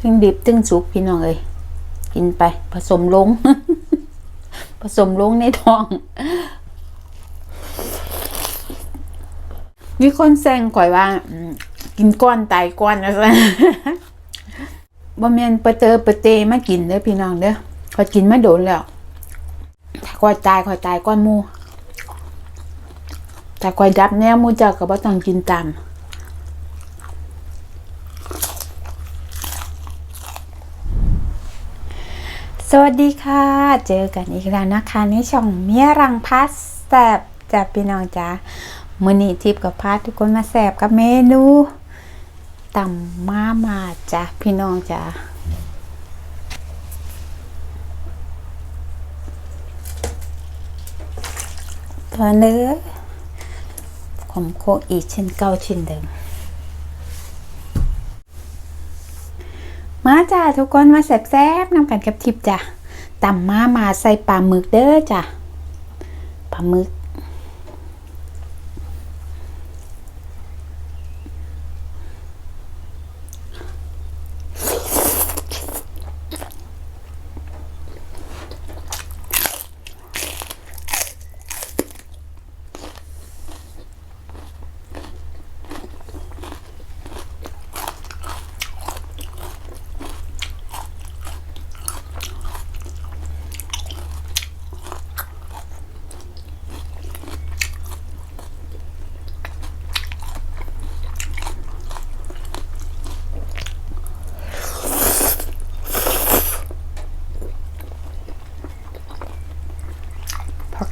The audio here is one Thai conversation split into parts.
ทึงดิบทึงสุกพี่น้องเอ้ยกินไป ผสมลง ผสมลงในท้อง มีคนแซงข่อยว่า กินก้อนตายก้อนนะซะบ่แม่นปะเตอปะเตมากินเด้อพี่น้องเด้อขอกินมาโดนแล้วถ้าข่อยตายข่อยตายก้อนมูถ้าข่อยดับแนวมูเจ้าก็บ่ต้องกินตาม สวัสดีค่ะ เจอกันอีกแล้วนะคะในช่องเมียรังพัสแสบจากพี่น้องจ้ามือนี้ทิพกับพัสทุกคนมาแสบกับเมนูตำมามาจ้ะพี่น้องจ้าตัวเนื้อขมโคอีกเช่นเก่าเช่นเดิม มาจ้าทุกคนมาแซบๆนำกันกับทิปจ้ะตำมามาใส่ปลาหมึกเด้อจ้ะปลาหมึก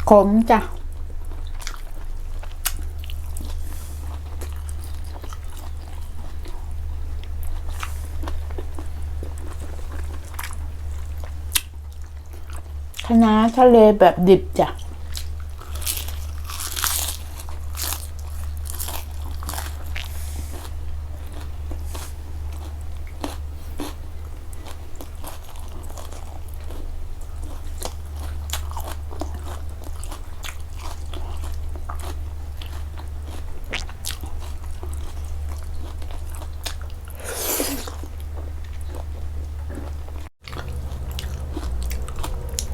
ขมจ้ะคณะทะเลแบบดิบจ้ะ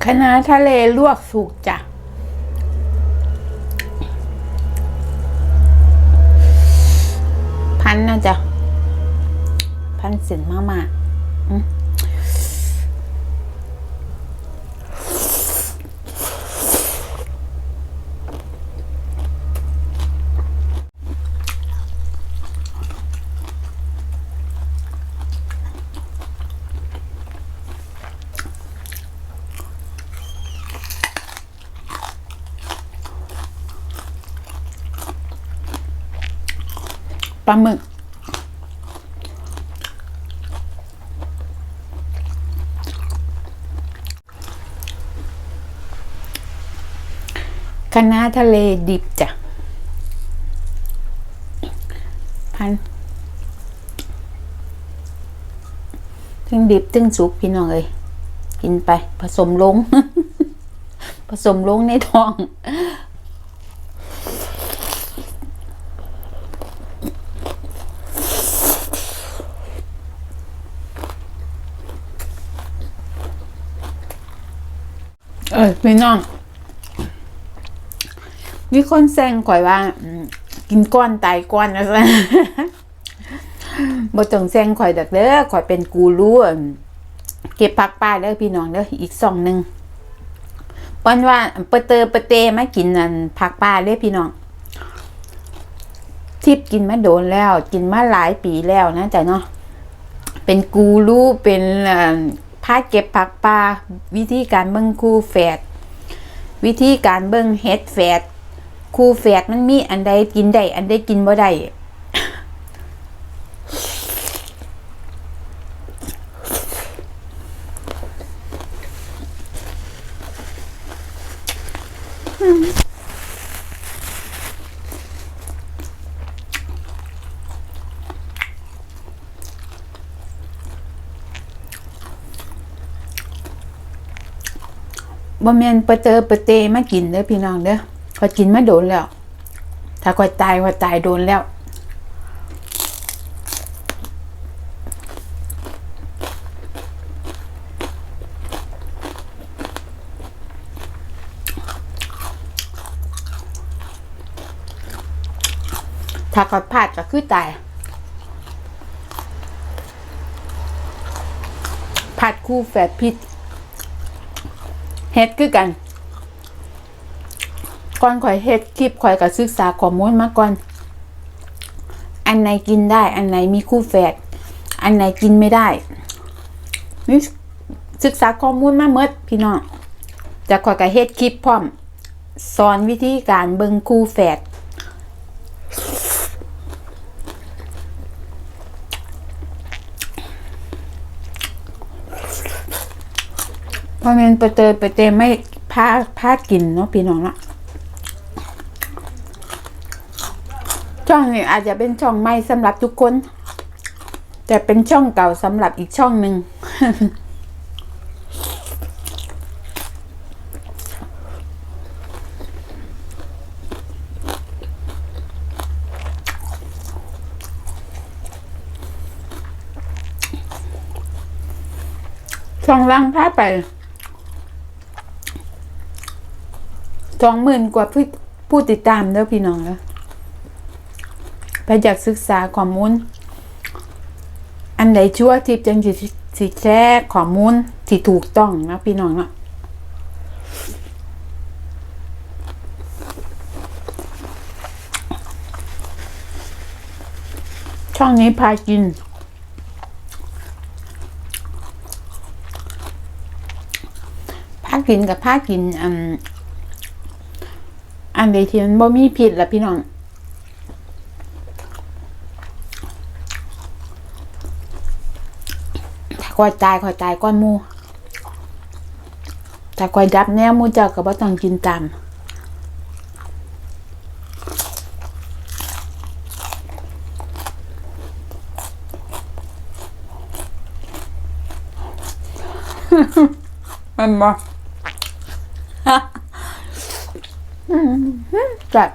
คณะทะเลลวกสุกจ้ะพันนะจ๊ะพันสินมากม ปลาหมึก คณะทะเลดิบจ้ะพันทึงดิบทึงสุกพี่น้องเอ้ยกินไป ผสมลง ผสมลงในท้อง เออพี่น้อง มีคนแซงข่อยว่า กินก้อนตายก้อนนะซะบ่ต้องแซงข่อยดักเด้อข่อยเป็นกูรู้เก็บผักป้าเด้อพี่น้องเด้ออีกสองหนึ่งปันว่าเปเตอเปเตมากินนั่นผักป้าเด้อพี่น้องทิพกินมาโดนแล้ว กินมาหลายปีแล้วนะจ๊ะเนาะเป็นกูรู้เป็น พาเก็บผักปลาวิธีการเบิ่งคู่แฝดวิธีการเบิ่งเฮ็ดแฝดคู่แฝดมันมีอันใดกินได้อันใดกินบ่ได้ บ่แมนปะเจอปะเตมากินเด้อพี่น้องเด้อพอกินมาโดนแล้ว ถ้าก่อยตายก่อตายโดนแล้ว ถ้าก่อยพลาดก็คือตายพลาดคู่แฝดพิษ เฮ็ดคือกันก่อนข่อยเฮ็ดคลิปข่อยก็ศึกษาข้อมูลมาก่อน อันไหนกินได้ อันไหนมีคู่แฝด อันไหนกินไม่ได้นี่ศึกษาข้อมูลมาเมดพี่น้องจากข่อยก็เฮ็ดคลิปพร้อม สอนวิธีการเบิ่งคู่แฝด พอแมนไปเตยไปเตยไม่พาพากินเนาะพี่น้องเนาะช่องนี้อาจจะเป็นช่องใหม่สำหรับทุกคน แต่เป็นช่องเก่าสำหรับอีกช่องหนึ่งช่องล่างพาไป สองหมื่นกว่าผู้ผู้ติดตามเด้อพี่น้องแล้วไปอยากศึกษาข้อมูล อันไหนชั่วทิพย์จังสิสิแจ้ข้อมูลที่ถูกต้องนะพี่น้องเนาะช่องนี้พากินผ้ากินกับผ้ากินอัน อันใดที่มันบ่มีผิดละพี่น้องถ้าคอยตายคอยตายก้อนมูแต่คอยดับแนวมูเจ้าก็บ่ต้องกินตามมันบ่ จัด